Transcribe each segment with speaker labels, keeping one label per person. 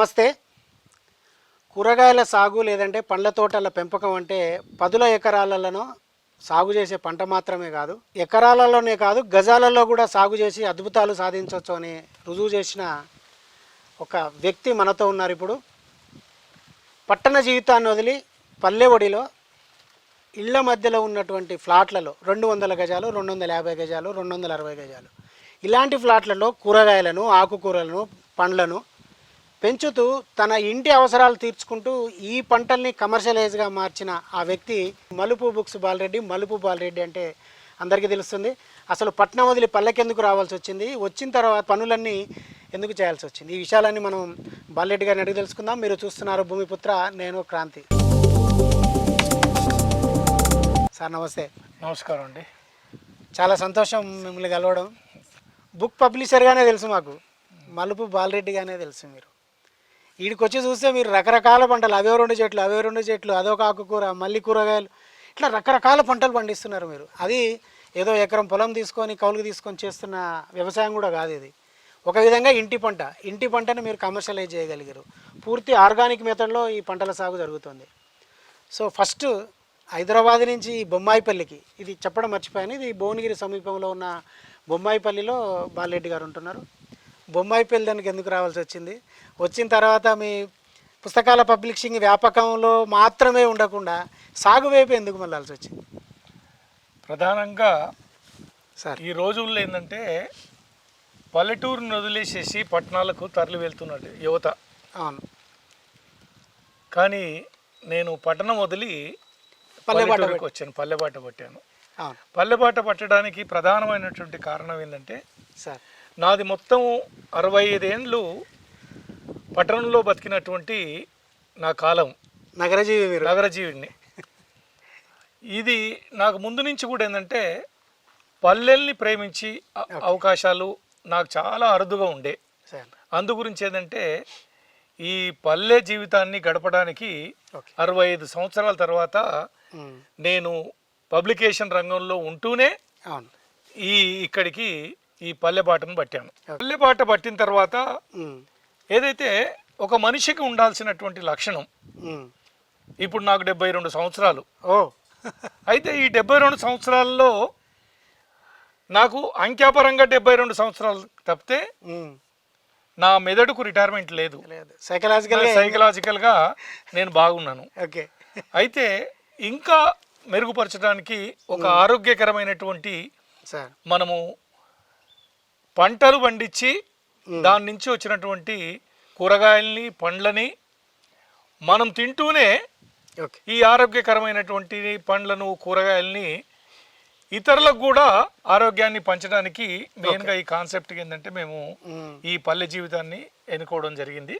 Speaker 1: నమస్తే. కూరగాయల సాగు లేదంటే పండ్ల తోటల పెంపకం అంటే పదుల ఎకరాలలో సాగు చేసే పంట మాత్రమే కాదు ఎకరాలలోనే కాదు గజాలలో కూడా సాగు చేసి అద్భుతాలు సాధించవచ్చు అని రుజువు చేసిన ఒక వ్యక్తి మనతో ఉన్నారు ఇప్పుడు. పట్టణ జీవితాన్ని వదిలి పల్లె ఒడిలో ఇళ్ళ మధ్యలో ఉన్నటువంటి ఫ్లాట్లలో రెండు వందల గజాలు రెండు వందల యాభై గజాలు రెండు వందల అరవై గజాలు. ఇలాంటి ఫ్లాట్లలో కూరగాయలను ఆకుకూరలను పండ్లను పెంచుతూ తన ఇంటి అవసరాలు తీర్చుకుంటూ ఈ పంటల్ని కమర్షియలైజ్గా మార్చిన ఆ వ్యక్తి మలుపు బుక్స్ బాలరెడ్డి మలుపు బాలరెడ్డి అంటే అందరికీ తెలుస్తుంది. అసలు పట్నం వదిలి పల్లెకెందుకు రావాల్సి వచ్చింది? వచ్చిన తర్వాత పనులన్నీ ఎందుకు చేయాల్సి వచ్చింది? ఈ విషయాలన్నీ మనం బాలరెడ్డి గారిని అడిగి తెలుసుకుందాం. మీరు చూస్తున్నారు భూమిపుత్ర నేను క్రాంతి. సార్ నమస్తే.
Speaker 2: నమస్కారం అండి.
Speaker 1: చాలా సంతోషం మిమ్మల్ని కలవడం. బుక్ పబ్లిషర్గానే తెలుసు మాకు. మలుపు బాలరెడ్డిగానే తెలుసు మీరు. వీడికి వచ్చి చూస్తే మీరు రకరకాల పంటలు అవే రెండు చెట్లు అవే రెండు చెట్లు అదొక ఆకుకూర మళ్ళీ కూరగాయలు ఇట్లా రకరకాల పంటలు పండిస్తున్నారు మీరు. అది ఏదో ఎకరం పొలం తీసుకొని కౌలుకు తీసుకొని చేస్తున్న వ్యవసాయం కూడా కాదు ఇది. ఒక విధంగా ఇంటి పంట ఇంటి పంటను మీరు కమర్షియలైజ్ చేయగలిగారు. పూర్తి ఆర్గానిక్ మెథడ్లో ఈ పంటల సాగు జరుగుతుంది. సో ఫస్ట్ హైదరాబాద్ నుంచి బొమ్మాయిపల్లికి ఇది చెప్పడం మర్చిపోయాను ఇది భువనగిరి సమీపంలో ఉన్న బొమ్మాయిపల్లిలో బాలరెడ్డి గారు ఉంటున్నారు. బొమ్మాయిపల్లి దానికి ఎందుకు రావాల్సి వచ్చింది? వచ్చిన తర్వాత మీ పుస్తకాల పబ్లిషింగ్ వ్యాపకంలో మాత్రమే ఉండకుండా సాగు వైపు ఎందుకు మళ్ళాల్సి వచ్చింది?
Speaker 2: ప్రధానంగా
Speaker 1: సార్.
Speaker 2: ఈ రోజుల్లో ఏంటంటే పల్లెటూరుని వదిలేసేసి పట్టణాలకు తరలి వెళ్తున్నాడు యువత.
Speaker 1: అవును.
Speaker 2: కానీ నేను పట్టణం వదిలి
Speaker 1: పల్లెబాట
Speaker 2: పల్లెటూరుకి వచ్చాను పల్లెబాట పట్టాను. పల్లెబాట పట్టడానికి ప్రధానమైనటువంటి కారణం ఏంటంటే
Speaker 1: సార్.
Speaker 2: నాది మొత్తం అరవై ఐదేండ్లు పట్టణంలో బతికినటువంటి నా కాలం.
Speaker 1: నగరజీవి మీరు.
Speaker 2: నగరజీవిని. ఇది నాకు ముందు నుంచి కూడా ఏంటంటే పల్లెల్ని ప్రేమించి అ- అవకాశాలు నాకు చాలా అరుదుగా ఉండే.
Speaker 1: సార్.
Speaker 2: అందు గురించి ఏంటంటే ఈ పల్లె జీవితాన్ని గడపడానికి
Speaker 1: ఓకే.
Speaker 2: అరవై ఐదు సంవత్సరాల తర్వాత
Speaker 1: ఉమ్,
Speaker 2: నేను పబ్లికేషన్ రంగంలో ఉంటూనే
Speaker 1: అవును.
Speaker 2: ఈ ఇక్కడికి ఈ పల్లె బాటను పట్టాను. పల్లె బాట పట్టిన తర్వాత ఏదైతే ఒక మనిషికి ఉండాల్సినటువంటి లక్షణం. ఇప్పుడు నాకు డెబ్బై రెండు సంవత్సరాలు.
Speaker 1: ఓ.
Speaker 2: అయితే ఈ డెబ్బై రెండు సంవత్సరాల్లో నాకు అంక్యాపరంగా డెబ్బై రెండు సంవత్సరాలు తప్పితే నా మెదడుకు రిటైర్మెంట్ లేదు.
Speaker 1: లేదు. సైకలాజికల్గా
Speaker 2: సైకలాజికల్గా నేను బాగున్నాను.
Speaker 1: ఓకే.
Speaker 2: అయితే ఇంకా మెరుగుపరచడానికి ఒక ఆరోగ్యకరమైనటువంటి
Speaker 1: సార్.
Speaker 2: మనము పంటలు పండించి దాని నుంచి వచ్చినటువంటి కూరగాయల్ని పండ్లని మనం తింటూనే ఈ ఆరోగ్యకరమైనటువంటి పండ్లను కూరగాయల్ని ఇతరులకు కూడా ఆరోగ్యాన్ని పంచడానికి మెయిన్గా ఈ కాన్సెప్ట్ ఏంటంటే మేము ఈ పల్లె జీవితాన్ని ఎన్నుకోవడం జరిగింది.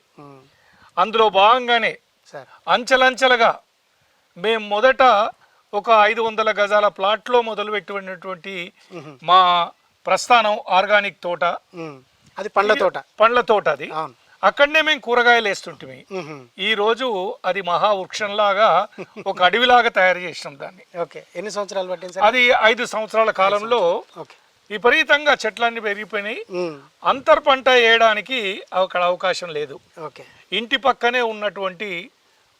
Speaker 2: అందులో భాగంగానే అంచెలంచెలుగా మేము మొదట ఒక ఐదు వందల గజాల ప్లాట్లో మొదలుపెట్టినటువంటి. మా ప్రస్థానం ఆర్గానిక్ తోట.
Speaker 1: అది పండ్ల తోట.
Speaker 2: పండ్ల తోట అది. అక్కడనే మేము కూరగాయలు వేస్తుంటిమి. ఈ రోజు అది మహావృక్షంలాగా ఒక అడవిలాగా తయారు చేసినాం దాన్ని.
Speaker 1: ఓకే. ఎన్ని సంవత్సరాలు పట్టింది
Speaker 2: అది ఐదు సంవత్సరాల కాలంలో విపరీతంగా చెట్లన్నీ పెరిగిపోయినాయి. అంతర్ పంట వేయడానికి అక్కడ అవకాశం లేదు.
Speaker 1: ఓకే.
Speaker 2: ఇంటి పక్కనే ఉన్నటువంటి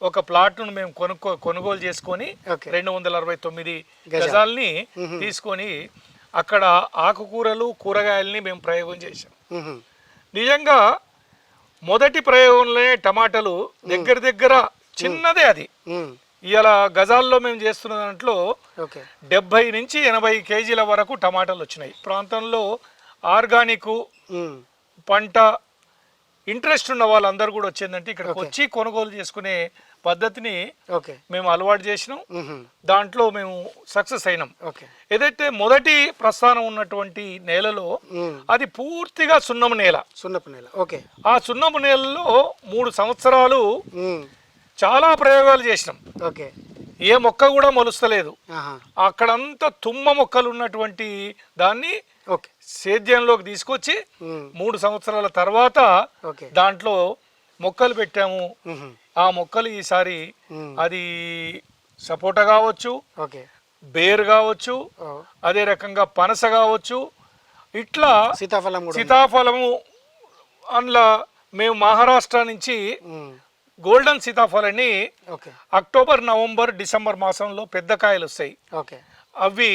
Speaker 2: ఒక ప్లాట్ను మేము కొనుక్కో కొనుగోలు చేసుకొని రెండు వందల అరవై తొమ్మిది
Speaker 1: గజాలు.
Speaker 2: గజాల్ని తీసుకొని అక్కడ ఆకుకూరలు కూరగాయల్ని మేము ప్రయోగం చేసాం నిజంగా మొదటి ప్రయోగంలోనే టమాటాలు దగ్గర దగ్గర చిన్నదే అది. ఇలా గజాల్లో మేము చేస్తున్న దాంట్లో డెబ్బై నుంచి ఎనభై కేజీల వరకు టమాటాలు వచ్చినాయి. ప్రాంతంలో ఆర్గానిక్ పంట ఇంట్రెస్ట్ ఉన్న వాళ్ళందరూ కూడా వచ్చిందంటే ఇక్కడికి వచ్చి కొనుగోలు చేసుకునే పద్ధతిని
Speaker 1: ఓకే.
Speaker 2: మేము అలవాటు చేసినాం. దాంట్లో మేము సక్సెస్ అయినాం.
Speaker 1: ఓకే.
Speaker 2: ఏదైతే మొదటి ప్రస్థానం ఉన్నటువంటి నేలలో అది పూర్తిగా సున్నము నేల.
Speaker 1: సున్నపు నేల. ఓకే.
Speaker 2: ఆ సున్నము నేలలో మూడు సంవత్సరాలు చాలా ప్రయోగాలు చేసినాం.
Speaker 1: ఓకే.
Speaker 2: ఏ మొక్క కూడా మొలుస్తలేదు. అక్కడంతా తుమ్మ మొక్కలు ఉన్నటువంటి దాన్ని
Speaker 1: ఓకే.
Speaker 2: సేద్యంలోకి తీసుకొచ్చి మూడు సంవత్సరాల తర్వాత
Speaker 1: ఓకే.
Speaker 2: దాంట్లో మొక్కలు పెట్టాము. ఆ మొక్కలు ఈసారి అది సపోటా కావచ్చు
Speaker 1: ఓకే.
Speaker 2: బేర్ కావచ్చు అదే రకంగా పనస కావచ్చు. ఇట్లా
Speaker 1: సీతాఫలం.
Speaker 2: సీతాఫలము అందులో మేము మహారాష్ట్ర నుంచి గోల్డెన్ సీతాఫలని
Speaker 1: ఓకే.
Speaker 2: అక్టోబర్ నవంబర్ డిసెంబర్ మాసంలో పెద్ద కాయలు వస్తాయి.
Speaker 1: ఓకే.
Speaker 2: అవి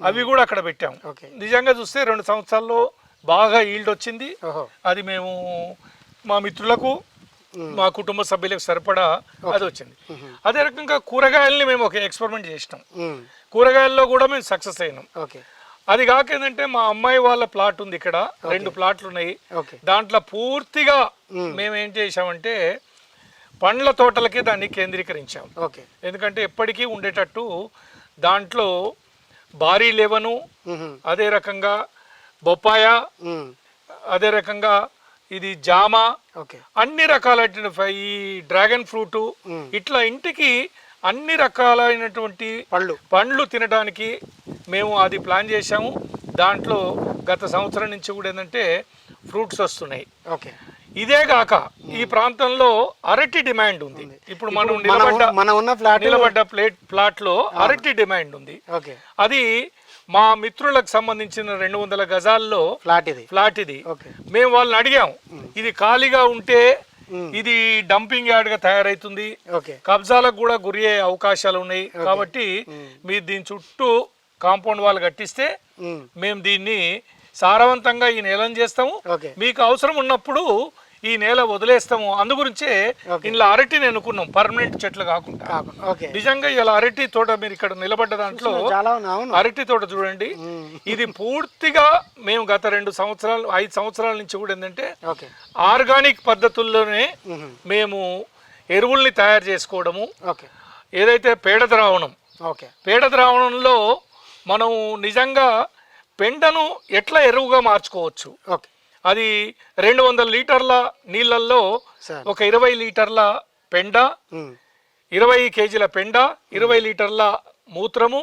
Speaker 2: అవి కూడా అక్కడ పెట్టాం.
Speaker 1: ఓకే.
Speaker 2: నిజంగా చూస్తే రెండు సంవత్సరాల్లో బాగా ఈల్డ్ వచ్చింది. అది మేము మా మిత్రులకు మా కుటుంబ సభ్యులకు సరిపడా అది వచ్చింది. అదే రకంగా కూరగాయల్ని మేము ఒక ఎక్స్పెరిమెంట్ చేసినాం. కూరగాయల్లో కూడా మేము సక్సెస్ అయినాం. అది కాక ఏంటంటే మా అమ్మాయి వాళ్ళ ప్లాట్ ఉంది ఇక్కడ. రెండు ప్లాట్లు ఉన్నాయి. దాంట్లో పూర్తిగా మేము. ఏం చేసామంటే పండ్ల తోటలకి దాన్ని కేంద్రీకరించాం.
Speaker 1: ఓకే.
Speaker 2: ఎందుకంటే ఎప్పటికీ ఉండేటట్టు దాంట్లో భారీ లెవను అదే రకంగా బొప్పాయ అదే రకంగా ఇది జామ.
Speaker 1: ఓకే.
Speaker 2: అన్ని రకాలైన ఈ డ్రాగన్ ఫ్రూట్. ఇట్లా ఇంటికి అన్ని రకాలైనటువంటి
Speaker 1: పళ్ళు
Speaker 2: పండ్లు తినడానికి మేము అది ప్లాన్ చేశాము. దాంట్లో గత సంవత్సరం నుంచి కూడా ఏంటంటే ఫ్రూట్స్ వస్తున్నాయి.
Speaker 1: ఓకే.
Speaker 2: ఇదే కాక ఈ ప్రాంతంలో అరటి డిమాండ్ ఉంది. ఇప్పుడు మనం
Speaker 1: మన
Speaker 2: నిలబడ్డ
Speaker 1: మన ఉన్న ఫ్లాట్
Speaker 2: నిలబడ్డ ప్లేట్ ప్లాట్లో అరటి డిమాండ్ ఉంది.
Speaker 1: ఓకే.
Speaker 2: అది మా మిత్రులకు సంబంధించిన రెండు వందల గజాల్లో
Speaker 1: ఫ్లాట్ ఇది.
Speaker 2: ఫ్లాట్ ఇది. మేము వాళ్ళని అడిగాం. ఇది ఖాళీగా ఉంటే ఇది డంపింగ్ యార్డ్గా తయారవుతుంది
Speaker 1: ఓకే.
Speaker 2: కబ్జాలకు కూడా గురి అయ్యే అవకాశాలు ఉన్నాయి. కాబట్టి మీరు దీని చుట్టూ కాంపౌండ్ వాళ్ళు కట్టిస్తే మేము దీన్ని సారవంతంగా ఈ నేలను చేస్తాము. మీకు అవసరం ఉన్నప్పుడు ఈ నేల వదిలేస్తాము. అందుగురించే ఇంట్లో అరటిని ఎన్నుకున్నాం పర్మనెంట్ చెట్లు కాకుండా. నిజంగా ఇలా అరటి తోట మీరు ఇక్కడ నిలబడ్డ దాంట్లో అరటి తోట చూడండి. ఇది పూర్తిగా మేము గత రెండు సంవత్సరాలు ఐదు సంవత్సరాల నుంచి కూడా ఏంటంటే ఆర్గానిక్ పద్ధతుల్లోనే మేము. ఎరువుల్ని తయారు చేసుకోవడము. ఏదైతే పేడ ద్రావణం.
Speaker 1: ఓకే.
Speaker 2: పేడ ద్రావణంలో మనం నిజంగా పెండను ఎట్లా ఎరువుగా మార్చుకోవచ్చు?
Speaker 1: ఓకే.
Speaker 2: అది రెండు వందల లీటర్ల నీళ్ళల్లో ఒక ఇరవై లీటర్ల పెండ ఇరవై కేజీల పెండ ఇరవై లీటర్ల మూత్రము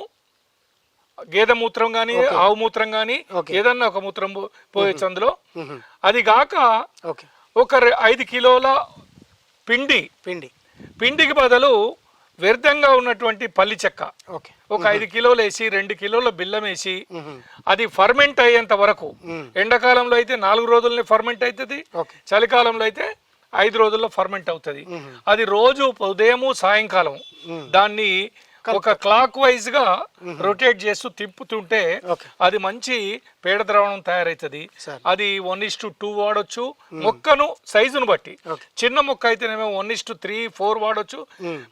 Speaker 2: గేదె మూత్రం కానీ ఆవు మూత్రం కానీ. ఏదన్నా ఒక మూత్రం పోయొచ్చు అందులో. అది కాక
Speaker 1: ఓకే.
Speaker 2: ఒక ఐదు కిలోల పిండి
Speaker 1: పిండి.
Speaker 2: పిండికి బదులు వ్యర్థంగా ఉన్నటువంటి పల్లి చెక్క. ఒక ఐదు కిలోలు వేసి రెండు కిలోల బిల్లం వేసి అది ఫర్మెంట్ అయ్యేంత వరకు ఎండాకాలంలో అయితే నాలుగు రోజుల్ని ఫర్మెంట్ అవుతుంది చలికాలంలో అయితే ఐదు రోజుల్లో ఫర్మెంట్ అవుతుంది. అది రోజు ఉదయము సాయంకాలం దాన్ని ఒక క్లాక్ వైజ్గా రొటేట్ చేస్తూ తిప్పుతుంటే అది మంచి పేడ ద్రావణం తయారవుతుంది అది వన్ ఇస్ టు టూ వాడొచ్చు. మొక్కను సైజును బట్టి. చిన్న మొక్క అయితేనేమో one is to three four వాడొచ్చు.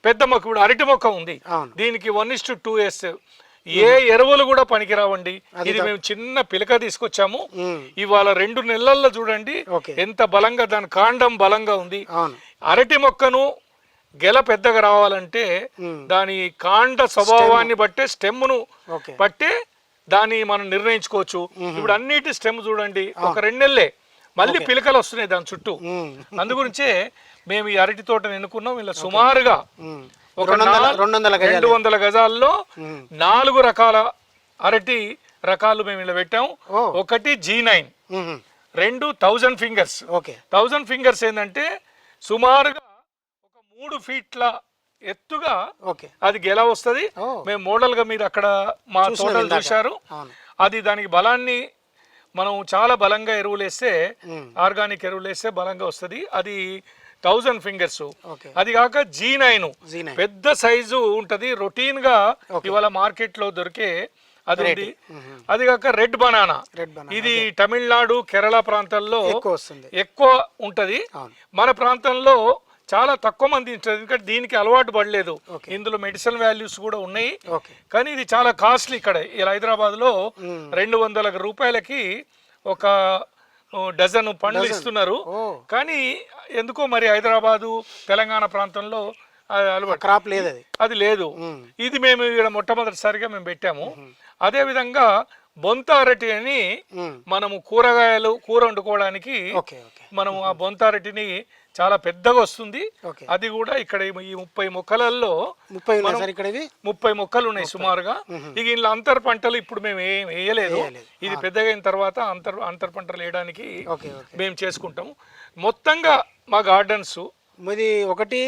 Speaker 2: పెద్ద మొక్క ఇప్పుడు అరటి మొక్క ఉంది. దీనికి one is to to two. ఏ ఎరువులు కూడా పనికిరావండి. ఇది మేము చిన్న పిలక తీసుకొచ్చాము. ఇవాళ రెండు నెలల్లో చూడండి. ఎంత బలంగా దాని కాండం బలంగా ఉంది. అరటి మొక్కను గెల పెద్దగా రావాలంటే దాని కాండ స్వభావాన్ని బట్టే స్టెమ్ను బట్టే దాన్ని మనం నిర్ణయించుకోవచ్చు. ఇప్పుడు అన్నిటి స్టెమ్ చూడండి. ఒక రెండు నెలలే మళ్ళీ పిలకలు వస్తున్నాయి దాని చుట్టూ. అందుగురించే మేము ఈ అరటి తోటను ఎన్నుకున్నాం. ఇలా సుమారుగా ఒక
Speaker 1: రెండు వందల
Speaker 2: గజాల్లో నాలుగు రకాల అరటి రకాలు మేము ఇలా పెట్టాం.
Speaker 1: ఓ.
Speaker 2: ఒకటి జీ నైన్
Speaker 1: రెండు
Speaker 2: thousand fingers
Speaker 1: okay.
Speaker 2: Thousand fingers ఏంటంటే సుమారుగా మూడు ఫీట్ల ఎత్తుగా
Speaker 1: ఓకే.
Speaker 2: అది గెల వస్తుంది. మేము మోడల్గా మీరు అక్కడ మా తోటలు. చూశారు. అది దానికి బలాన్ని మనం చాలా బలంగా ఎరువులు వేస్తే ఆర్గానిక్ ఎరువులు వేస్తే బలంగా వస్తుంది. అది థౌజండ్ ఫింగర్స్. అది కాక జీ నైన్. పెద్ద సైజు ఉంటది. రొటీన్గా ఇవాళ మార్కెట్లో దొరికే అది ఉంది. అది కాక రెడ్ బనానా. ఇది తమిళనాడు కేరళ ప్రాంతాల్లో
Speaker 1: ఎక్కువ
Speaker 2: ఉంటది. మన ప్రాంతంలో చాలా తక్కువ మంది ఎందుకంటే దీనికి అలవాటు పడలేదు. ఇందులో మెడిసిన్ వాల్యూస్ కూడా ఉన్నాయి. కానీ ఇది చాలా కాస్ట్లీ ఇక్కడ. ఇలా
Speaker 1: హైదరాబాద్లో
Speaker 2: రెండు వందల రూపాయలకి ఒక డజన్ పండ్లు ఇస్తున్నారు. కానీ ఎందుకో మరి హైదరాబాదు తెలంగాణ ప్రాంతంలో
Speaker 1: క్రాప్ లేదు అది
Speaker 2: అది లేదు ఇది మేము ఇక్కడ మొట్టమొదటిసారిగా మేము పెట్టాము. అదే విధంగా బొంత అరటి అని మనము కూరగాయలు కూర వండుకోవడానికి
Speaker 1: ఓకే ఓకే.
Speaker 2: మనం ఆ బొంత అరటిని చాలా పెద్దగా వస్తుంది. అది కూడా ఇక్కడ ఈ ముప్పై మొక్కలలో
Speaker 1: ముప్పై
Speaker 2: ముప్పై మొక్కలు ఉన్నాయి సుమారుగా. ఇక ఇంట్లో అంతర్ పంటలు ఇప్పుడు మేము ఏం వేయలేదు. ఇది పెద్దగా అయిన తర్వాత అంతర్ అంతర్ పంటలు వేయడానికి మేము చేసుకుంటాము. మొత్తంగా మా గార్డెన్స్
Speaker 1: ఇది ఒకటి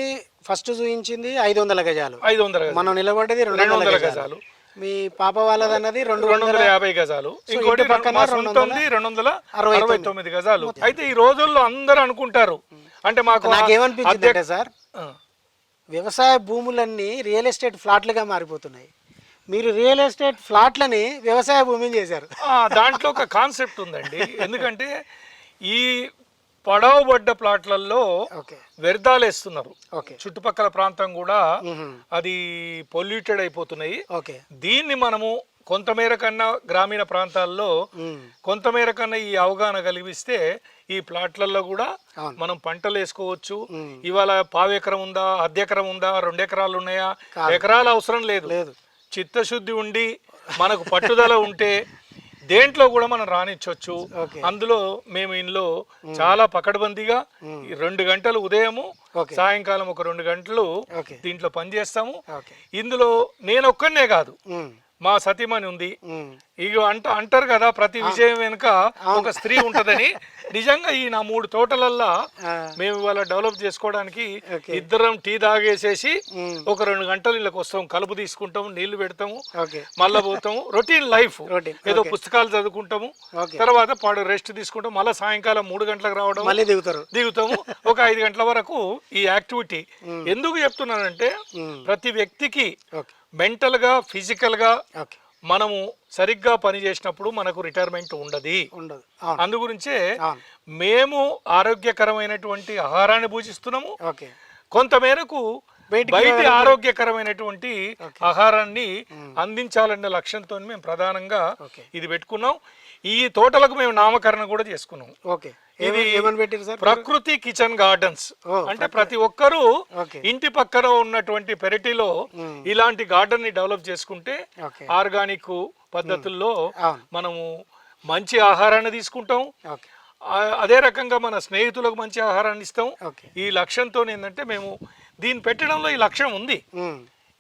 Speaker 1: ఫస్ట్ చూపించింది ఐదు వందల గజాలు.
Speaker 2: ఐదు వందల
Speaker 1: మనం నిలబడ్డది రెండు వందల గజాలు. మీ పాప వాళ్ళది అన్నది రెండు
Speaker 2: వందల యాభై గజాలు. ఇంకోటి
Speaker 1: పక్కన రెండు
Speaker 2: వందల
Speaker 1: అరవై
Speaker 2: తొమ్మిది. గజాలు. అయితే ఈ రోజుల్లో అందరూ అనుకుంటారు. అంటే మాకు
Speaker 1: నాకేమనిపించింది అంటే సార్ వ్యవసాయ భూములన్నీ రియల్ ఎస్టేట్ ఫ్లాట్లుగా మారిపోతున్నాయి. మీరు రియల్ ఎస్టేట్ ఫ్లాట్లని వ్యవసాయ భూమిని చేశారు.
Speaker 2: దాంట్లో ఒక కాన్సెప్ట్ ఉందండి. ఎందుకంటే ఈ పడవబడ్డ ప్లాట్లలో
Speaker 1: ఓకే.
Speaker 2: వ్యర్థాలు వేస్తున్నారు
Speaker 1: ఓకే.
Speaker 2: చుట్టుపక్కల ప్రాంతం కూడా. అది పొల్యూటెడ్ అయిపోతున్నాయి.
Speaker 1: ఓకే.
Speaker 2: దీన్ని మనము కొంతమేర కన్నా గ్రామీణ ప్రాంతాల్లో. కొంతమేర కన్నా ఈ అవగాహన కలిగిస్తే ఈ ప్లాట్లలో కూడా. మనం పంటలు వేసుకోవచ్చు. ఇవాళ పావు ఎకరం ఉందా అర్ధ ఎకరం ఉందా రెండు ఎకరాలు ఉన్నాయా? ఎకరాలు అవసరం లేదు.
Speaker 1: లేదు.
Speaker 2: చిత్తశుద్ధి ఉండి మనకు పట్టుదల ఉంటే దేంట్లో కూడా మనం రానిచ్చొచ్చు
Speaker 1: ఓకే.
Speaker 2: అందులో మేము ఇందులో చాలా పకడ్బందీగా రెండు గంటలు ఉదయము. సాయంకాలం ఒక రెండు గంటలు దీంట్లో పనిచేస్తాము. ఇందులో నేను ఒక్కనే కాదు. మా సతీమణి ఉంది. ఇక అంట అంటారు కదా ప్రతి విజయం వెనుక ఒక స్త్రీ ఉంటదని. నిజంగా ఈ నా మూడు తోటలల్లా మేము ఇవాళ డెవలప్ చేసుకోవడానికి. ఇద్దరం టీ తాగేసేసి. ఒక రెండు గంటలు ఇళ్ళకి వస్తాం. కలుపు తీసుకుంటాము నీళ్ళు పెడతాము మళ్ళా పోతాము. Routine life. ఏదో. పుస్తకాలు చదువుకుంటాము. తర్వాత పాడు రెస్ట్ తీసుకుంటాం. మళ్ళీ సాయంకాలం మూడు గంటలకు రావడం.
Speaker 1: మళ్ళీ దిగుతారు.
Speaker 2: దిగుతాము. ఒక ఐదు గంటల వరకు ఈ యాక్టివిటీ. ఎందుకు చెప్తున్నానంటే. ప్రతి వ్యక్తికి
Speaker 1: ఓకే
Speaker 2: మెంటల్గా ఫిజికల్గా
Speaker 1: ఓకే.
Speaker 2: మనము సరిగ్గా పని చేసినప్పుడు మనకు రిటైర్మెంట్ ఉండదు.
Speaker 1: ఉండదు.
Speaker 2: అందు గురించే మేము ఆరోగ్యకరమైనటువంటి ఆహారాన్ని భూజిస్తున్నాము.
Speaker 1: ఓకే.
Speaker 2: కొంతమేరకు బయటి ఆరోగ్యకరమైనటువంటి ఆహారాన్ని అందించాలనే లక్ష్యంతో మేము ప్రధానంగా. ఇది పెట్టుకున్నాం. ఈ తోటలకు మేము నామకరణం కూడా చేసుకున్నాం.
Speaker 1: ఓకే. పెట్టారు సార్
Speaker 2: ప్రకృతి కిచెన్ గార్డెన్స్. అంటే ప్రతి ఒక్కరూ ఇంటి పక్కన ఉన్నటువంటి పెరటిలో. ఇలాంటి గార్డెన్ని డెవలప్ చేసుకుంటే ఆర్గానిక్ పద్ధతుల్లో మనము మంచి ఆహారాన్ని తీసుకుంటాం. అదే రకంగా మన స్నేహితులకు మంచి ఆహారాన్ని ఇస్తాం. ఈ లక్ష్యంతో ఏంటంటే మేము దీన్ని పెట్టడంలో ఈ లక్ష్యం ఉంది.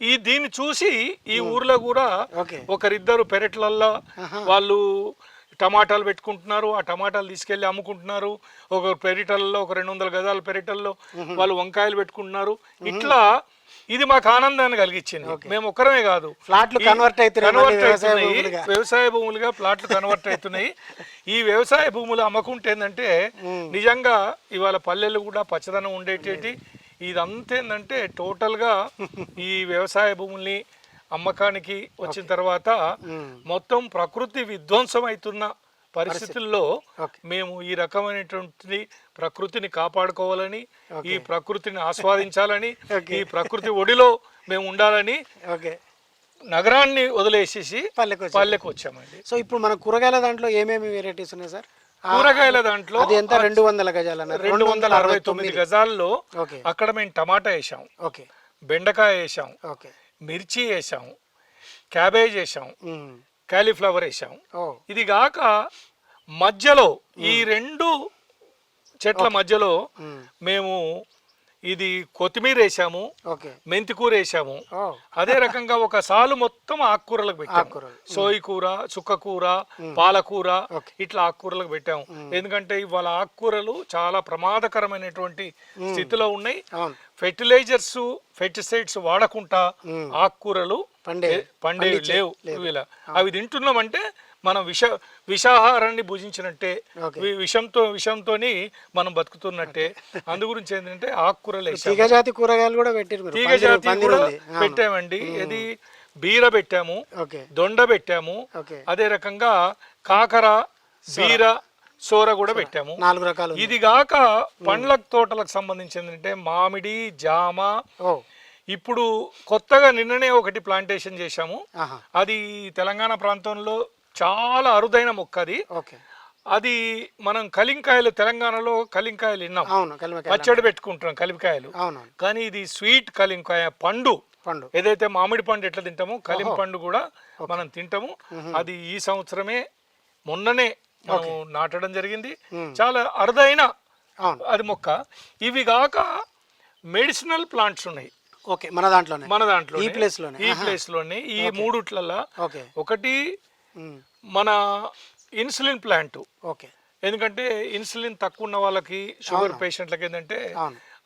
Speaker 2: ఈ దీన్ని చూసి ఈ ఊర్లో కూడా ఒకరిద్దరు పెరట్లల్లో వాళ్ళు టమాటాలు పెట్టుకుంటున్నారు ఆ టమాటాలు తీసుకెళ్ళి అమ్ముకుంటున్నారు. ఒక పెరిటల్లో ఒక రెండు వందల గజాల పెరిటల్లో వాళ్ళు వంకాయలు పెట్టుకుంటున్నారు. ఇట్లా ఇది మాకు ఆనందాన్ని కలిగించింది. మేము ఒక్కరమే కాదు.
Speaker 1: ఫ్లాట్లు కన్వర్ట్
Speaker 2: కన్వర్ట్
Speaker 1: వ్యవసాయ
Speaker 2: అవుతున్నాయి.
Speaker 1: భూములుగా.
Speaker 2: వ్యవసాయ భూములుగా ప్లాట్లు కన్వర్ట్ అవుతున్నాయి. ఈ వ్యవసాయ భూములు అమ్మకుంటే ఏంటంటే నిజంగా ఇవాళ పల్లెలు కూడా పచ్చదనం ఉండేటేటి. ఇదంతా ఏంటంటే టోటల్గా ఈ వ్యవసాయ భూముల్ని అమ్మకానికి వచ్చిన తర్వాత. మొత్తం ప్రకృతి విధ్వంసం అవుతున్న పరిస్థితుల్లో. మేము ఈ రకమైనటువంటి ప్రకృతిని కాపాడుకోవాలని ఈ ప్రకృతిని ఆస్వాదించాలని. ఈ ప్రకృతి ఒడిలో మేము ఉండాలని
Speaker 1: ఓకే.
Speaker 2: నగరాన్ని వదిలేసేసి
Speaker 1: పల్లెకి వచ్చి
Speaker 2: పల్లెకి వచ్చామండి
Speaker 1: సో ఇప్పుడు మన కూరగాయల దాంట్లో ఏమేమి వెరైటీస్ ఉన్నాయి సార్?
Speaker 2: కూరగాయల దాంట్లో
Speaker 1: ఎంత? రెండు వందల గజాలు
Speaker 2: రెండు వందల అరవై తొమ్మిది గజాల్లో అక్కడ మేము టమాటా వేసాం.
Speaker 1: ఓకే.
Speaker 2: బెండకాయ వేసాం.
Speaker 1: ఓకే.
Speaker 2: మిర్చి వేసాం క్యాబేజ్ వేసాం
Speaker 1: మ్మ్.
Speaker 2: కాలీఫ్లవర్ వేసాం
Speaker 1: ఓ
Speaker 2: ఇది కాక మధ్యలో ఈ రెండు చెట్ల మధ్యలో
Speaker 1: మ్మ్.
Speaker 2: ఇది కొత్తిమీర వేసాము
Speaker 1: ఓకే.
Speaker 2: మెంతికూర వేసాము. అదే రకంగా ఒక సాలు మొత్తం ఆకుకూరలకు పెట్టాము. సోయి కూర చుక్కకూర పాలకూర
Speaker 1: ఓకే.
Speaker 2: ఇట్లా ఆకుకూరలకు పెట్టాము. ఎందుకంటే ఇవాళ ఆకుకూరలు చాలా ప్రమాదకరమైనటువంటి స్థితిలో ఉన్నాయి. ఫెర్టిలైజర్స్ పెస్టిసైడ్స్ వాడకుండా. ఆకుకూరలు
Speaker 1: పండే
Speaker 2: పండేవి లేవు ఇలా అవి తింటున్నామంటే మనం విష విషాహారాన్ని భుజించినట్టే విషంతో విషంతోని మనం బతుకుతున్నట్టే. అందు గురించి ఏంటంటే ఆకుకూరలు వేసాం
Speaker 1: తీగ జాతి కూరగాయలు కూడా పెట్టారు మీరు.
Speaker 2: తీగ
Speaker 1: పందిరి-
Speaker 2: జాతి
Speaker 1: పందిరి
Speaker 2: కూడా. పెట్టామండి. ఇది బీర పెట్టాము దొండ పెట్టాము అదే రకంగా కాకర బీర సోర కూడా పెట్టాము.
Speaker 1: నాలుగు రకాలు.
Speaker 2: ఇది గాక పండ్ల తోటలకు సంబంధించింది అంటే మామిడి జామ. ఇప్పుడు కొత్తగా నిన్ననే ఒకటి ప్లాంటేషన్ చేశాము. అది తెలంగాణ ప్రాంతంలో చాలా అరుదైన మొక్క అది.
Speaker 1: ఓకే.
Speaker 2: అది మనం కలింకాయలు తెలంగాణలో కలింకాయలు విన్నాం.
Speaker 1: అవును కలిమకాయ
Speaker 2: పచ్చడి పెట్టుకుంటున్నాం కలింకాయలు
Speaker 1: అవునవును.
Speaker 2: కానీ ఇది స్వీట్ కలింకాయ పండు.
Speaker 1: పండు.
Speaker 2: ఏదైతే మామిడి పండు ఎట్లా తింటామో కలిం పండు కూడా మనం తింటాము. అది ఈ సంవత్సరమే మొన్ననే మనం నాటడం జరిగింది. చాలా అరుదైన
Speaker 1: అవును.
Speaker 2: అది మొక్క. ఇవి కాక మెడిసినల్ ప్లాంట్స్ ఉన్నాయి.
Speaker 1: ఓకే మన దాంట్లోనే.
Speaker 2: మన దాంట్లో
Speaker 1: ఈ place లోనే?
Speaker 2: ఈ ప్లేస్లోనే ఈ మూడుట్లల్లో
Speaker 1: ఓకే.
Speaker 2: ఒకటి మన ఇన్సులిన్ ప్లాంట్.
Speaker 1: ఓకే.
Speaker 2: ఎందుకంటే ఇన్సులిన్ తక్కువ ఉన్న వాళ్ళకి షుగర్ పేషెంట్లకి ఏంటంటే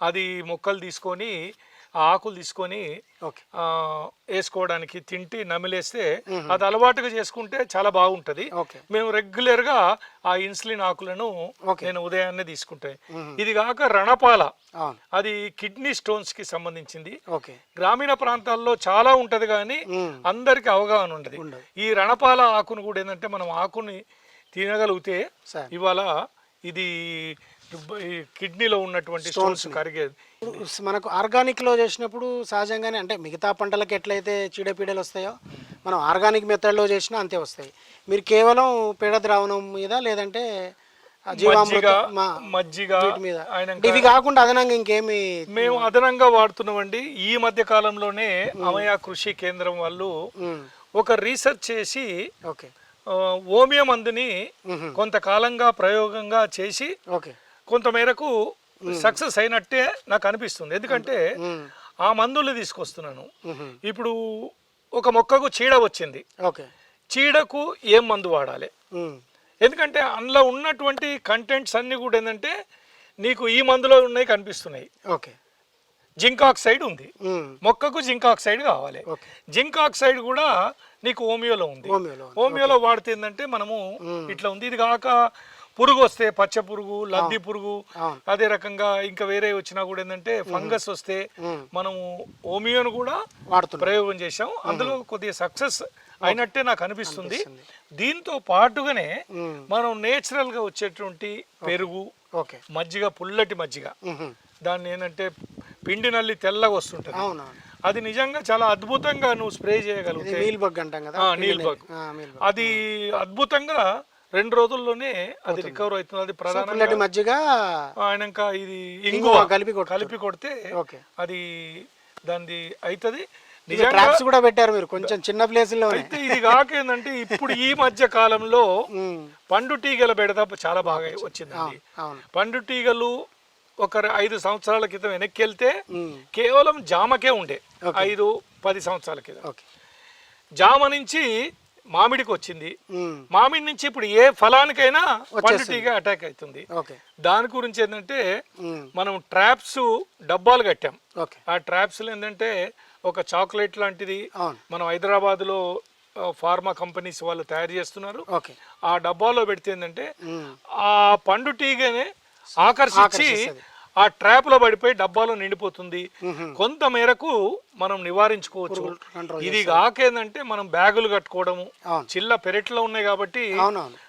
Speaker 2: అది మొక్కలు తీసుకొని ఆ ఆకులు తీసుకొని వేసుకోవడానికి తింటి నమిలేస్తే అది అలవాటుగా చేసుకుంటే చాలా బాగుంటది. మేము రెగ్యులర్గా ఆ ఇన్సులిన్ ఆకులను. నేను ఉదయాన్నే తీసుకుంటాను ఇది కాక రణపాల. అది కిడ్నీ స్టోన్స్కి సంబంధించింది.
Speaker 1: ఓకే.
Speaker 2: గ్రామీణ ప్రాంతాల్లో చాలా ఉంటది కానీ. అందరికి అవగాహన ఉండదు. ఈ రణపాల ఆకును కూడా ఏంటంటే మనం ఆకుని తినగలిగితే ఇవాళ ఇది కిడ్నీలో ఉన్నటువంటి స్టోన్స్ కరిగేది.
Speaker 1: మనకు ఆర్గానిక్లో చేసినప్పుడు సహజంగానే అంటే మిగతా పంటలకు ఎట్లయితే చీడపీడలు వస్తాయో మనం ఆర్గానిక్ మెథడ్లో చేసినా అంతే వస్తాయి. మీరు కేవలం పేడ ద్రావణం మీద లేదంటే ఇవి కాకుండా అదనంగా ఇంకేమి
Speaker 2: మేము అదనంగా వాడుతున్నామండి. ఈ మధ్య కాలంలోనే అమయ కృషి కేంద్రం వాళ్ళు. ఒక రీసెర్చ్ చేసి
Speaker 1: ఓకే.
Speaker 2: ఆ, ఓమియో మందుని. కొంతకాలంగా ప్రయోగంగా చేసి
Speaker 1: ఓకే.
Speaker 2: కొంతమేరకు సక్సెస్ అయినట్టే నాకు అనిపిస్తుంది. ఎందుకంటే. ఆ మందులు తీసుకొస్తున్నాను. ఇప్పుడు ఒక మొక్కకు చీడ వచ్చింది. చీడకు ఏం మందు వాడాలి. ఎందుకంటే అందులో ఉన్నటువంటి కంటెంట్స్ అన్నీ కూడా ఏంటంటే నీకు ఈ మందులో ఉన్నాయి కనిపిస్తున్నాయి.
Speaker 1: ఓకే.
Speaker 2: జింక్ ఆక్సైడ్ ఉంది. మొక్కకు జింక్ ఆక్సైడ్ కావాలి. జింక్ ఆక్సైడ్ కూడా నీకు హోమియోలో ఉంది.
Speaker 1: హోమియోలో ఉంది.
Speaker 2: హోమియోలో వాడితే ఏంటంటే మనము ఇట్లా ఉంది. ఇది కాక పురుగు వస్తే పచ్చ పురుగు లద్ది పురుగు. అదే రకంగా ఇంకా వేరే వచ్చినా కూడా ఏంటంటే ఫంగస్ వస్తే. మనము హోమియోను కూడా ప్రయోగం చేశాం. అందులో కొద్దిగా సక్సెస్ అయినట్టే నాకు అనిపిస్తుంది. దీంతో పాటుగానే. మనం నేచురల్గా వచ్చేటువంటి పెరుగు
Speaker 1: ఓకే.
Speaker 2: మజ్జిగ పుల్లటి మజ్జిగ. దాన్ని ఏంటంటే పిండి నల్లి తెల్లగా వస్తుంటది. అది నిజంగా చాలా అద్భుతంగా నువ్వు స్ప్రే చేయగలిగితే
Speaker 1: మీల్ బగ్ అంటాం కదా?
Speaker 2: Meal bug. అది అద్భుతంగా రెండు రోజుల్లోనే అది రికవర్ అవుతుంది. అది ప్రధానంగా
Speaker 1: పుల్లటి మజ్జిగ
Speaker 2: ఆయనక ఇది
Speaker 1: ఇంగువ కలిపి
Speaker 2: కలిపి కొడితే
Speaker 1: ఓకే.
Speaker 2: అది దాన్ని అవుతుంది
Speaker 1: ట్రాప్స్ కూడా పెట్టారు మీరు కొంచెం చిన్న ప్లేస్లోనే
Speaker 2: అయితే ఇది కాక ఏంటంటే ఇప్పుడు ఈ మధ్య కాలంలో. పండు తీగల బెడద చాలా బాగా వచ్చిందండి. పండు తీగలు ఒక ఐదు సంవత్సరాల క్రితం వెనక్కి వెళ్తే. కేవలం జామకే ఉండే. ఐదు పది సంవత్సరాల క్రితం. జామ నుంచి మామిడికి వచ్చింది
Speaker 1: మ్మ్.
Speaker 2: మామిడి నుంచి ఇప్పుడు ఏ ఫలానికైనా పండు తీగ అటాక్ అవుతుంది.
Speaker 1: ఓకే.
Speaker 2: దాని గురించి ఏంటంటే. మనం ట్రాప్స్ డబ్బాలు కట్టాం. ఆ ట్రాప్స్లో ఏంటంటే ఒక చాక్లెట్ లాంటిది మనం హైదరాబాద్లో ఆ, ఫార్మా కంపెనీస్ వాళ్ళు తయారు చేస్తున్నారు.
Speaker 1: ఓకే.
Speaker 2: ఆ డబ్బాలో పెడితే ఏంటంటే. ఆ పండు తీగనే ఆకర్షించి. ఆ ట్రాప్లో పడిపోయి డబ్బాలో నిండిపోతుంది. కొంత మేరకు మనం నివారించుకోవచ్చు. ఇది కాకేందంటే మనం బ్యాగులు కట్టుకోవడము. చిల్ల పెరట్లో ఉన్నాయి కాబట్టి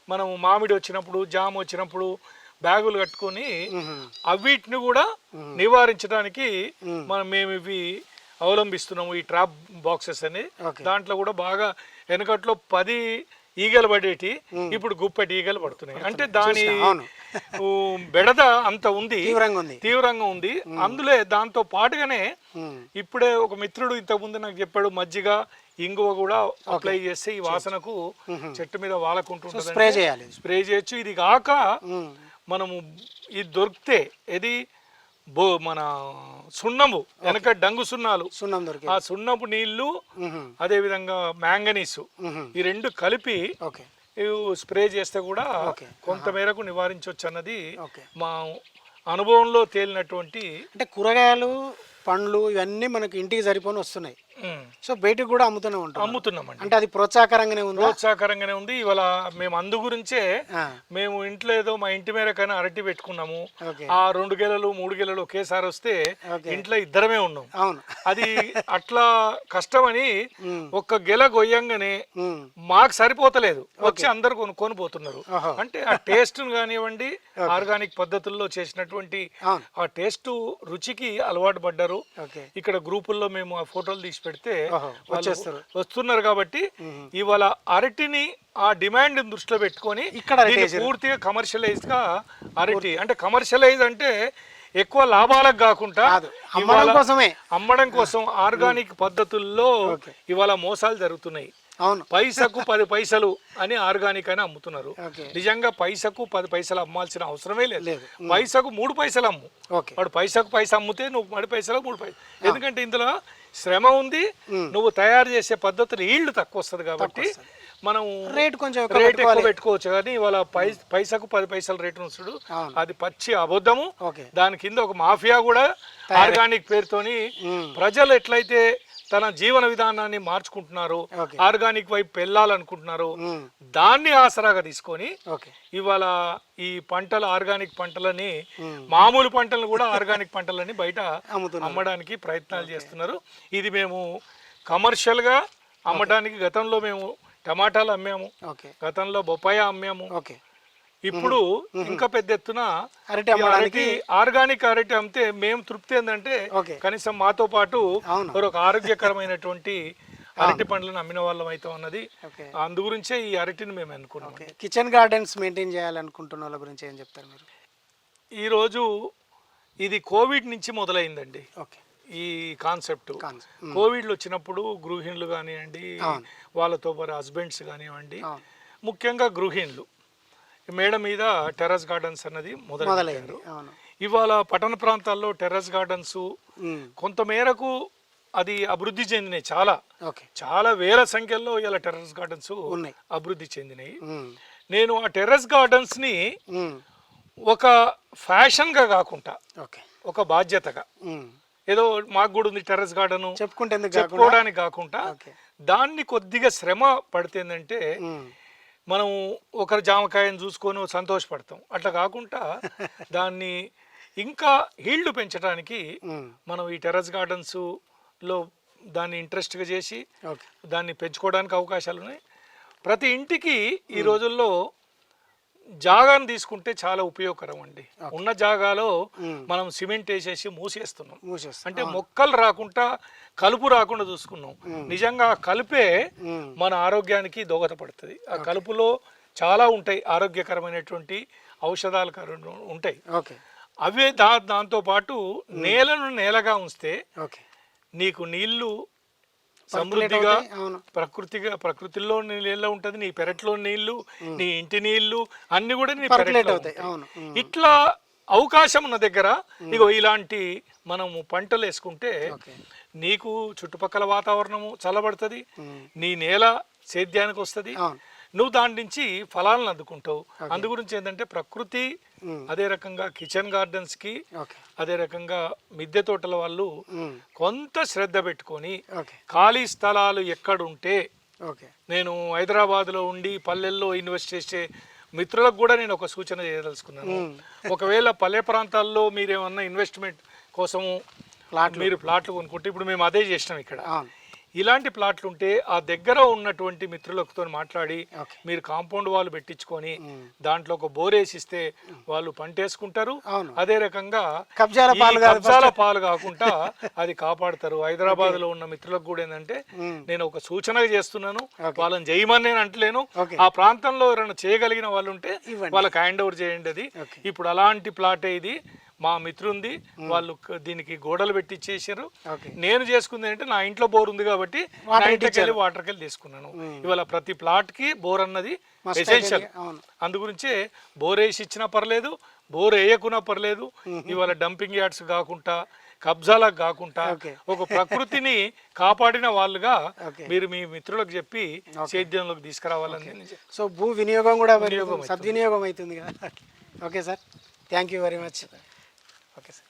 Speaker 2: మనం మామిడి వచ్చినప్పుడు జామ వచ్చినప్పుడు బ్యాగులు కట్టుకొని. అవిటిని కూడా నివారించడానికి మనం మేము ఇవి అవలంబిస్తున్నాము ఈ ట్రాప్ బాక్సెస్ అని. దాంట్లో కూడా బాగా వెనకట్లో పది ఈగలు పడేటి ఇప్పుడు గుప్పెటి ఈగలు పడుతున్నాయి. అంటే దాని బెడద అంత ఉంది
Speaker 1: తీవ్రంగా ఉంది.
Speaker 2: తీవ్రంగా ఉంది. అందులో దాంతో పాటుగానే. ఇప్పుడే ఒక మిత్రుడు ఇంతకుముందు నాకు చెప్పాడు మజ్జిగ ఇంగువ కూడా అప్లై చేస్తే ఈ వాసనకు చెట్టు మీద వాలకుంటుంటుంది
Speaker 1: స్ప్రే చేయాలి.
Speaker 2: స్ప్రే చేయొచ్చు. ఇది కాక. మనము ఇది దొరికితే ఇది బో మన సున్నము వెనక డంగు సున్నాలు.
Speaker 1: సున్నం దొరికి
Speaker 2: ఆ సున్నపు
Speaker 1: నీళ్ళు.
Speaker 2: అదే విధంగా మ్యాంగనీసు. ఈ రెండు కలిపి
Speaker 1: ఓకే.
Speaker 2: ఇవి స్ప్రే చేస్తే కూడా. కొంత మేరకు నివారించవచ్చు అన్నది
Speaker 1: ఓకే.
Speaker 2: మా అనుభవంలో తేలినటువంటి
Speaker 1: అంటే కూరగాయలు పండ్లు ఇవన్నీ మనకి ఇంటికి సరిపోని వస్తున్నాయి. సో బయటికి కూడా అమ్ముతూనే ఉంటాం
Speaker 2: అమ్ముతున్నామండి.
Speaker 1: అంటే అది ప్రోత్సాహకరంగానే ఉందా?
Speaker 2: ప్రోత్సాహకరంగానే ఉంది. ఇవాళ మేము అందు గురించే మేము ఇంట్లో ఏదో మా ఇంటి మేరకైనా అరటి పెట్టుకున్నాము. ఆ రెండు గెలలు మూడు గెలలు ఒకేసారి వస్తే. ఇంట్లో ఇద్దరమే ఉన్నాం.
Speaker 1: అవును.
Speaker 2: అది అట్లా కష్టమని. ఒక్క గెల గొయ్యంగానే. మాకు సరిపోతలేదు. వచ్చి అందరు కొనుక్కొని పోతున్నారు. అంటే ఆ టేస్ట్ కానివ్వండి ఆర్గానిక్ పద్ధతుల్లో చేసినటువంటి ఆ టేస్ట్ రుచికి అలవాటు పడ్డారు. ఇక్కడ గ్రూపుల్లో మేము ఆ ఫోటోలు తీసి పెడితే
Speaker 1: వచ్చేస్తారు.
Speaker 2: వస్తున్నారు కాబట్టి ఇవాళ అరటిని ఆ డిమాండ్ దృష్టిలో పెట్టుకొని
Speaker 1: ఇక్కడ.
Speaker 2: పూర్తిగా కమర్షియలైజ్గా అరటి అంటే కమర్షియలైజ్ అంటే ఎక్కువ లాభాలకు కాకుండా
Speaker 1: అమ్మడం కోసమే.
Speaker 2: అమ్మడం కోసం ఆర్గానిక్ పద్ధతుల్లో. ఇవాళ మోసాలు జరుగుతున్నాయి.
Speaker 1: అవును.
Speaker 2: పైసకు పది పైసలు అని ఆర్గానిక్ అని అమ్ముతున్నారు. నిజంగా పైసకు పది పైసలు అమ్మాల్సిన అవసరమే లేదు. పైసకు మూడు పైసలు అమ్ము. వాడు పైసకు పైసా అమ్ముతే నువ్వు మడి పైసలకు మూడు పైసలు ఎందుకంటే ఇందులో శ్రమ ఉంది. నువ్వు తయారు చేసే పద్ధతులు ఈళ్ళు తక్కువ వస్తుంది కాబట్టి మనం
Speaker 1: రేట్ కొంచెం
Speaker 2: రేట్ ఎక్కువ. పెట్టుకోవచ్చు కానీ ఇవాళ పైసకు పది పైసల రేటు ఉంచుడు. అది పచ్చి అబద్ధము దాని కింద ఒక మాఫియా కూడా ఆర్గానిక్ పేరుతోని. ప్రజలు ఎట్లయితే తన జీవన విధానాన్ని మార్చుకుంటున్నారు. ఆర్గానిక్ వైపు వెళ్ళాలనుకుంటున్నారు. దాన్ని ఆసరాగా తీసుకొని ఇవాళ ఈ పంటలు ఆర్గానిక్ పంటలని
Speaker 1: మ్మ్.
Speaker 2: మామూలు పంటలను కూడా ఆర్గానిక్ పంటలని బయట అమ్మడానికి ప్రయత్నాలు చేస్తున్నారు. ఇది మేము కమర్షియల్గా అమ్మడానికి గతంలో మేము టమాటాలు అమ్మాము గతంలో బొప్పాయ అమ్మాము ఇప్పుడు ఇంకా పెద్ద ఎత్తున
Speaker 1: అరటి అమ్మడానికి
Speaker 2: ఆర్గానిక్ అరటి అమ్మితే మేము తృప్తి ఏంటంటే. కనీసం మాతో పాటు. ఒక ఆరోగ్యకరమైనటువంటి అరటి పండ్లను అమ్మిన వాళ్ళం అవుతాం అన్నది.
Speaker 1: ఓకే.
Speaker 2: అందు గురించే ఈ అరటిని మేము అనుకున్నాం
Speaker 1: కిచెన్ గార్డెన్స్ మెయింటైన్ చేయాలనుకుంటున్న వాళ్ళ గురించి ఏం చెప్తారు మీరు?
Speaker 2: ఈరోజు ఇది కోవిడ్ నుంచి మొదలైందండి.
Speaker 1: ఓకే.
Speaker 2: ఈ కాన్సెప్ట్. కోవిడ్లు వచ్చినప్పుడు గృహిణులు కానివ్వండి. వాళ్ళతో పాటు హస్బెండ్స్ కానివ్వండి ముఖ్యంగా గృహిణులు. మేడ మీద టెర్రస్ గార్డెన్స్ అన్నది మొదలు
Speaker 1: మొదలైంది
Speaker 2: ఇవాళ పట్టణ ప్రాంతాల్లో టెర్రస్ గార్డెన్స్
Speaker 1: మ్మ్.
Speaker 2: కొంత మేరకు అది అభివృద్ధి చెందినాయి చాలా
Speaker 1: ఓకే
Speaker 2: చాలా వేల సంఖ్యలో ఇలా టెర్రస్ గార్డెన్స్ అభివృద్ధి చెందినాయి. నేను ఆ టెర్రస్
Speaker 1: గార్డెన్స్ని.
Speaker 2: ఒక ఫ్యాషన్గా కాకుండా
Speaker 1: ఓకే
Speaker 2: ఒక బాధ్యతగా. ఏదో మాకు కూడా ఉంది టెర్రస్ గార్డెన్
Speaker 1: చెప్పుకుంటే
Speaker 2: చెప్పుకోవడానికి కాకుండా దాన్ని కొద్దిగా శ్రమ పడితేందంటే. మనం ఒకరి జామకాయని చూసుకొని సంతోషపడతాం. అట్లా కాకుండా దాన్ని ఇంకా హీల్డ్ పెంచడానికి. మనం ఈ టెర్రస్ గార్డెన్స్లో దాన్ని ఇంట్రెస్ట్గా చేసి దాన్ని పెంచుకోవడానికి అవకాశాలు ఉన్నాయి ప్రతి ఇంటికి ఈ రోజుల్లో జాగాను తీసుకుంటే చాలా ఉపయోగకరం అండి ఉన్న జాగాలో. మనం సిమెంట్ వేసేసి మూసేస్తున్నాం.
Speaker 1: మూసేస్తాం.
Speaker 2: అంటే మొక్కలు రాకుండా కలుపు రాకుండా చూసుకున్నాం. నిజంగా కలుపే. మన ఆరోగ్యానికి దోహదపడుతుంది. ఆ కలుపులో చాలా ఉంటాయి ఆరోగ్యకరమైనటువంటి ఔషధాలు కర- ఉంటాయి.
Speaker 1: ఓకే.
Speaker 2: అవే దా దాంతో పాటు నేలను నేలగా ఉంచితే
Speaker 1: ఓకే.
Speaker 2: నీకు
Speaker 1: నీళ్ళు
Speaker 2: సమృద్ధిగా ప్రకృతిగా ప్రకృతిలో నీళ్ళ ఉంటది నీ పెరట్లో నీళ్ళు నీ ఇంటి నీళ్ళు అన్ని కూడా నీ పెరట్లో. ఇట్లా అవకాశం ఉన్న దగ్గర ఇగో ఇలాంటి మనము పంటలు వేసుకుంటే నీకు చుట్టుపక్కల వాతావరణము చల్లబడుతుంది. నీ నేల సేద్యానికి వస్తుంది నువ్వు దాని నుంచి ఫలాలను అందుకుంటావు. అందు గురించి ఏంటంటే ప్రకృతి. అదే రకంగా కిచెన్
Speaker 1: గార్డెన్స్కి
Speaker 2: అదే రకంగా మిద్దె తోటల వాళ్ళు. కొంత శ్రద్ధ పెట్టుకొని ఖాళీ స్థలాలు ఎక్కడుంటే నేను హైదరాబాద్లో ఉండి పల్లెల్లో ఇన్వెస్ట్ చేసే మిత్రులకు కూడా నేను ఒక సూచన చేయదలుచుకున్నాను. ఒకవేళ పల్లె ప్రాంతాల్లో మీరేమన్నా ఇన్వెస్ట్మెంట్ కోసము
Speaker 1: ప్లాట్లు.
Speaker 2: మీరు ప్లాట్లు కొనుక్కుంటే ఇప్పుడు మేము అదే చేసినాం ఇక్కడ. ఇలాంటి ప్లాట్లు ఉంటే ఆ దగ్గర ఉన్నటువంటి మిత్రులతో మాట్లాడి మీరు కాంపౌండ్ వాళ్ళు పెట్టించుకొని. దాంట్లో ఒక బోర్ వేసిస్తే వాళ్ళు పంట వేసుకుంటారు
Speaker 1: అవును
Speaker 2: అదే రకంగా
Speaker 1: కబ్జాల పాలు
Speaker 2: కబ్జాల పాలు కాకుండా అది కాపాడతారు హైదరాబాద్లో ఉన్న మిత్రులకు కూడా ఏంటంటే. నేను ఒక సూచన చేస్తున్నాను. వాళ్ళని చేయమని నేను అంటలేను. ఆ ప్రాంతంలో ఎవరైనా చేయగలిగిన వాళ్ళు ఉంటే. వాళ్ళకి హ్యాండ్ ఓవర్ చేయండి అది. ఇప్పుడు అలాంటి ప్లాటే ఇది మా మిత్రుంది. వాళ్ళు దీనికి గోడలు పెట్టించేసారు
Speaker 1: ఓకే.
Speaker 2: నేను చేసుకుంది ఏంటంటే నా ఇంట్లో బోర్ ఉంది కాబట్టి నా
Speaker 1: వాటర్
Speaker 2: వెళ్ళి తీసుకున్నాను. ఇవాళ ప్రతి ప్లాట్కి బోర్ అన్నది ఎసెన్షియల్
Speaker 1: అయితే, అవును.
Speaker 2: అందు గురించే బోర్ వేసి ఇచ్చినా పర్లేదు బోర్ వేయకున్నా పర్లేదు. ఇవాళ డంపింగ్ యార్డ్స్ కాకుండా కబ్జాలకు కాకుండా. ఒక ప్రకృతిని కాపాడిన వాళ్ళుగా. మీరు మీ మిత్రులకు చెప్పి సేద్యంలోకి తీసుకురావాలని.
Speaker 1: సో భూ వినియోగం కూడా సద్వినియోగం అవుతుంది కదా. Okay sir. Thank you very much. Okay sir